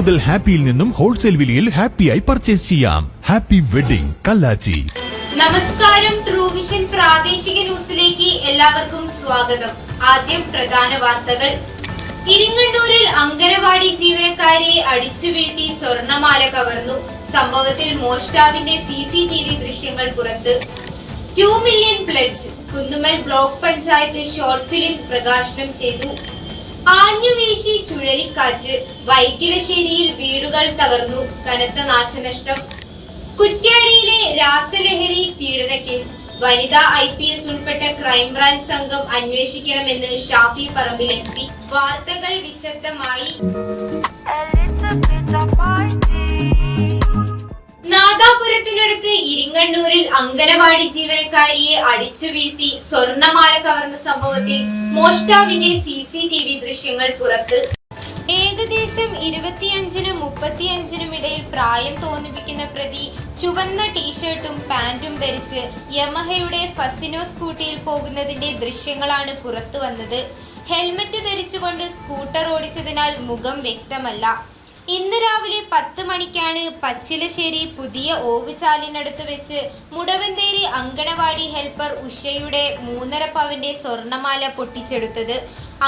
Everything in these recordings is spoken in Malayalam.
മുതൽ ഹാപ്പിയിൽ നിന്നും ഹോൾസെയിൽ വിലയിൽ ഹാപ്പിയായി പർച്ചേസ് ചെയ്യാം. Happy wedding Kallachi. നമസ്കാരം ട്രൂവിഷൻ പ്രാദേശിക ന്യൂസിലേക്ക് എല്ലാവർക്കും സ്വാഗതം. ആദ്യം പ്രധാന വാർത്തകൾ. ഇരിങ്ങണ്ണൂരിൽ അങ്കനവാടി ജീവനക്കാരെ അടിച്ചു വീഴ്ത്തി സ്വർണമാല കവർന്നു. സംഭവത്തിൽ മോഷ്ടാവിന്റെ സി സി ടി വി ദൃശ്യങ്ങൾ പുറത്ത്. Two million pledge Kunnummal block panchayat short film പ്രകാശനം ചെയ്തു. ആഞ്ഞുവീശി ചുഴലിക്കാറ്റ് വൈക്കിലശ്ശേരിയിൽ വീടുകൾ തകർന്നു. കനത്ത നാശനഷ്ടം. കുറ്റ്യാടിയിലെ രാസലഹരി പീഡന കേസ്. വനിതാ ഐ പി എസ് ഉൾപ്പെട്ട ക്രൈംബ്രാഞ്ച് സംഘം അന്വേഷിക്കണമെന്ന് ഷാഫി പറമ്പിൽ എം പി. വാർത്തകൾ വിശദമായി. നാദാപുരത്തിനടുത്ത് ഇരിങ്ങണ്ണൂരിൽ അങ്കനവാടി ജീവനക്കാരിയെ അടിച്ചു വീഴ്ത്തി സ്വർണമാല കവർന്ന സംഭവത്തിൽ മോഷ്ടാവിന്റെ സി സി ടി വി ദൃശ്യങ്ങൾ പുറത്ത്. ഏകദേശം ഇരുപത്തിയഞ്ചിനും മുപ്പത്തിയഞ്ചിനും ഇടയിൽ പ്രായം തോന്നിപ്പിക്കുന്ന പ്രതി ചുവന്ന ടീഷർട്ടും പാന്റും ധരിച്ച് യമഹയുടെ ഫസിനോ സ്കൂട്ടിയിൽ പോകുന്നതിന്റെ ദൃശ്യങ്ങളാണ് പുറത്തു വന്നത്. ഹെൽമറ്റ് ധരിച്ചുകൊണ്ട് സ്കൂട്ടർ ഓടിച്ചതിനാൽ മുഖം വ്യക്തമല്ല. ഇന്ന് രാവിലെ പത്ത് മണിക്കാണ് പച്ചിലശ്ശേരി പുതിയ ഓവുചാലിനടുത്ത് വെച്ച് മുടവന്തേരി അങ്കണവാടി ഹെൽപ്പർ ഉഷയുടെ മൂന്നര പവന്റെ സ്വർണമാല പൊട്ടിച്ചെടുത്തത്.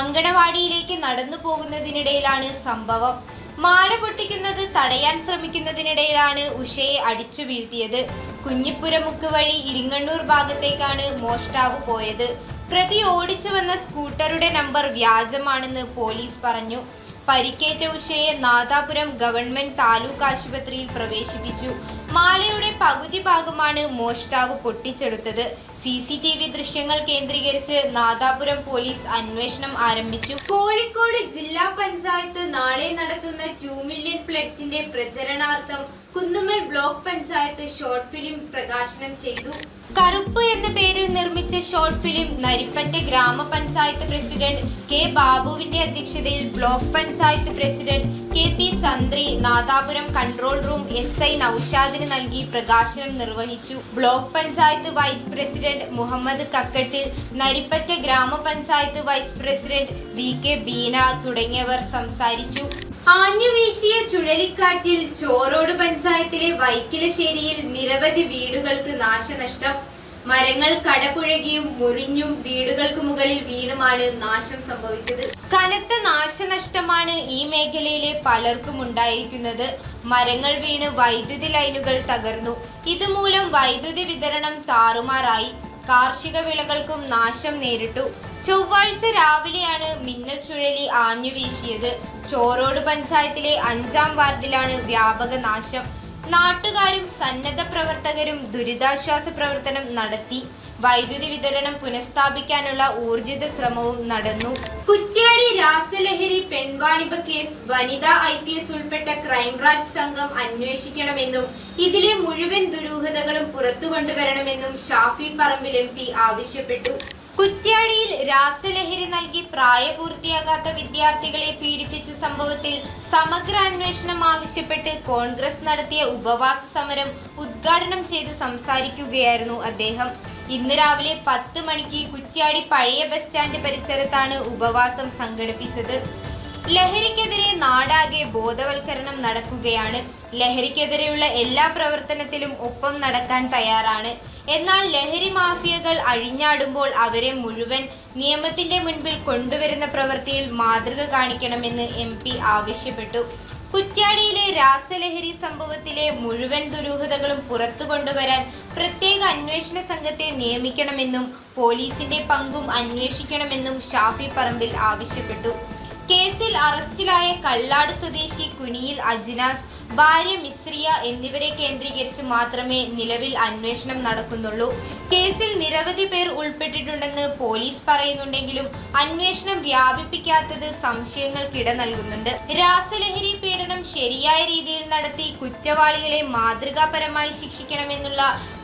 അങ്കണവാടിയിലേക്ക് നടന്നു പോകുന്നതിനിടയിലാണ് സംഭവം. മാല പൊട്ടിക്കുന്നത് തടയാൻ ശ്രമിക്കുന്നതിനിടയിലാണ് ഉഷയെ അടിച്ചു വീഴ്ത്തിയത്. കുഞ്ഞിപ്പുരമുക്ക് വഴി ഇരിങ്ങണ്ണൂർ ഭാഗത്തേക്കാണ് മോഷ്ടാവ് പോയത്. പ്രതി ഓടിച്ചു വന്ന സ്കൂട്ടറുടെ നമ്പർ വ്യാജമാണെന്ന് പോലീസ് പറഞ്ഞു. പരിക്കേറ്റ ഉഷയെ നാദാപുരം ഗവൺമെന്റ് താലൂക്ക് ആശുപത്രിയിൽ പ്രവേശിപ്പിച്ചു. മാലയുടെ പകുതി ഭാഗമാണ് മോഷ്ടാവ് പൊട്ടിച്ചെടുത്തത്. സി സി ടി വി ദൃശ്യങ്ങൾ കേന്ദ്രീകരിച്ച് നാദാപുരം പോലീസ് അന്വേഷണം ആരംഭിച്ചു. കോഴിക്കോട് ജില്ലാ പഞ്ചായത്ത് നാളെ നടത്തുന്ന ടു മില്യൺ പ്ലഡ്ജിന്റെ പ്രചരണാർത്ഥം ബ്ലോക്ക് പഞ്ചായത്ത് ഷോർട്ട് ഫിലിം പ്രകാശനം ചെയ്തു. കറുപ്പ് എന്ന പേരിൽ നിർമ്മിച്ച ഷോർട്ട് ഫിലിം നരിപ്പറ്റ ഗ്രാമപഞ്ചായത്ത് പ്രസിഡന്റ് കെ ബാബുവിന്റെ അധ്യക്ഷതയിൽ block panchayat president K P Chandri Nadapuram control room S I നൌഷാദിന് നൽകി പ്രകാശനം നിർവഹിച്ചു. Block panchayat vice president Muhammad Kakkattil Narippatta ഗ്രാമപഞ്ചായത്ത് vice president V K Beena തുടങ്ങിയവർ സംസാരിച്ചു. ആഞ്ഞുവീശിയ ചുഴലിക്കാറ്റിൽ ചോറോട് പഞ്ചായത്തിലെ വൈക്കിലശ്ശേരിയിൽ നിരവധി വീടുകൾക്ക് നാശനഷ്ടം. മരങ്ങൾ കടപുഴകിയും മുറിഞ്ഞും വീടുകൾക്ക് മുകളിൽ വീണുമാണ് നാശം സംഭവിച്ചത്. കനത്ത നാശനഷ്ടമാണ് ഈ മേഖലയിലെ പലർക്കും ഉണ്ടായിരിക്കുന്നത്. മരങ്ങൾ വീണ് വൈദ്യുതി ലൈനുകൾ തകർന്നു. ഇതുമൂലം വൈദ്യുതി വിതരണം താറുമാറായി. കാർഷിക വിളകൾക്കും നാശം നേരിട്ടു. ചൊവ്വാഴ്ച രാവിലെയാണ് മിന്നൽ ചുഴലി ആഞ്ഞു വീശിയത്. ചോറോട് പഞ്ചായത്തിലെ അഞ്ചാം വാർഡിലാണ് വ്യാപക നാശം. നാട്ടുകാരും സന്നദ്ധ പ്രവർത്തകരും ദുരിതാശ്വാസ പ്രവർത്തനം നടത്തി. വൈദ്യുതി വിതരണം പുനഃസ്ഥാപിക്കാനുള്ള ഊർജിത ശ്രമവും നടന്നു. കുറ്റ്യാടി രാസലഹരി പെൺവാണിഭ കേസ് വനിതാ ഐ പി എസ് ഉൾപ്പെട്ട ക്രൈംബ്രാഞ്ച് സംഘം അന്വേഷിക്കണമെന്നും ഇതിലെ മുഴുവൻ ദുരൂഹതകളും പുറത്തു കൊണ്ടുവരണമെന്നും ഷാഫി പറമ്പിൽ എം പി ആവശ്യപ്പെട്ടു. കുറ്റ്യാടിയിൽ രാസലഹരി നൽകി പ്രായപൂർത്തിയാകാത്ത വിദ്യാർത്ഥികളെ പീഡിപ്പിച്ച സംഭവത്തിൽ സമഗ്ര അന്വേഷണം ആവശ്യപ്പെട്ട് കോൺഗ്രസ് നടത്തിയ ഉപവാസ സമരം ഉദ്ഘാടനം ചെയ്ത് സംസാരിക്കുകയായിരുന്നു അദ്ദേഹം. ഇന്ന് രാവിലെ പത്ത് മണിക്ക് കുറ്റ്യാടി പഴയ ബസ് സ്റ്റാൻഡ് പരിസരത്താണ് ഉപവാസം സംഘടിപ്പിച്ചത്. ലഹരിക്കെതിരെ നാടാകെ ബോധവൽക്കരണം നടക്കുകയാണ്. ലഹരിക്കെതിരെയുള്ള എല്ലാ പ്രവർത്തനത്തിലും ഒപ്പം നടക്കാൻ തയ്യാറാണ്. എന്നാൽ ലഹരി മാഫിയകൾ അഴിഞ്ഞാടുമ്പോൾ അവരെ മുഴുവൻ നിയമത്തിന്റെ മുൻപിൽ കൊണ്ടുവരുന്ന പ്രവൃത്തിയിൽ മാതൃക കാണിക്കണമെന്ന് എം ആവശ്യപ്പെട്ടു. കുറ്റ്യാടിയിലെ രാസലഹരി സംഭവത്തിലെ മുഴുവൻ ദുരൂഹതകളും പുറത്തു കൊണ്ടുവരാൻ പ്രത്യേക അന്വേഷണ സംഘത്തെ നിയമിക്കണമെന്നും പോലീസിന്റെ പങ്കും അന്വേഷിക്കണമെന്നും ഷാഫി പറമ്പിൽ ആവശ്യപ്പെട്ടു. കേസിൽ അറസ്റ്റിലായ കള്ളാട് സ്വദേശി കുനിയിൽ അജിനാസ് ഭാര്യ മിശ്രിയ എന്നിവരെ കേന്ദ്രീകരിച്ച് മാത്രമേ നിലവിൽ അന്വേഷണം നടക്കുന്നുള്ളൂ. കേസിൽ നിരവധി പേർ ഉൾപ്പെട്ടിട്ടുണ്ടെന്ന് പോലീസ് പറയുന്നുണ്ടെങ്കിലും അന്വേഷണം വ്യാപിപ്പിക്കാത്തത് സംശയങ്ങൾക്കിട നൽകുന്നുണ്ട്. രാസലഹരി പീഡനം ശരിയായ രീതിയിൽ നടത്തി കുറ്റവാളികളെ മാതൃകാപരമായി ശിക്ഷിക്കണമെന്നുള്ള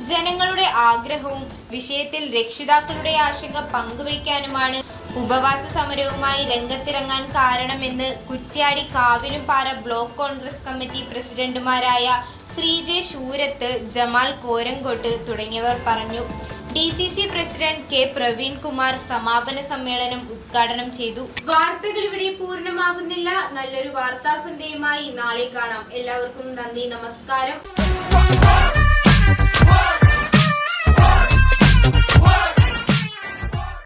ജനങ്ങളുടെ ആഗ്രഹവും വിഷയത്തിൽ രക്ഷിതാക്കളുടെ ആശങ്ക പങ്കുവയ്ക്കാനുമാണ് ഉപവാസ സമരവുമായി രംഗത്തിറങ്ങാൻ കാരണമെന്ന് കുറ്റ്യാടി കാവിലുംപാറ ബ്ലോക്ക് കോൺഗ്രസ് കമ്മിറ്റി പ്രസിഡന്റുമാരായ ശ്രീജയ് ശൂരത്ത് ജമാൽ കോരങ്കോട്ട് തുടങ്ങിയവർ പറഞ്ഞു. D C C president K Praveen Kumar സമാപന സമ്മേളനം ഉദ്ഘാടനം ചെയ്തു. വാർത്തകൾ ഇവിടെ പൂർണമാകുന്നില്ല. നല്ലൊരു വാർത്താ സന്ധ്യയുമായി നാളെ കാണാം. എല്ലാവർക്കും നന്ദി നമസ്കാരം.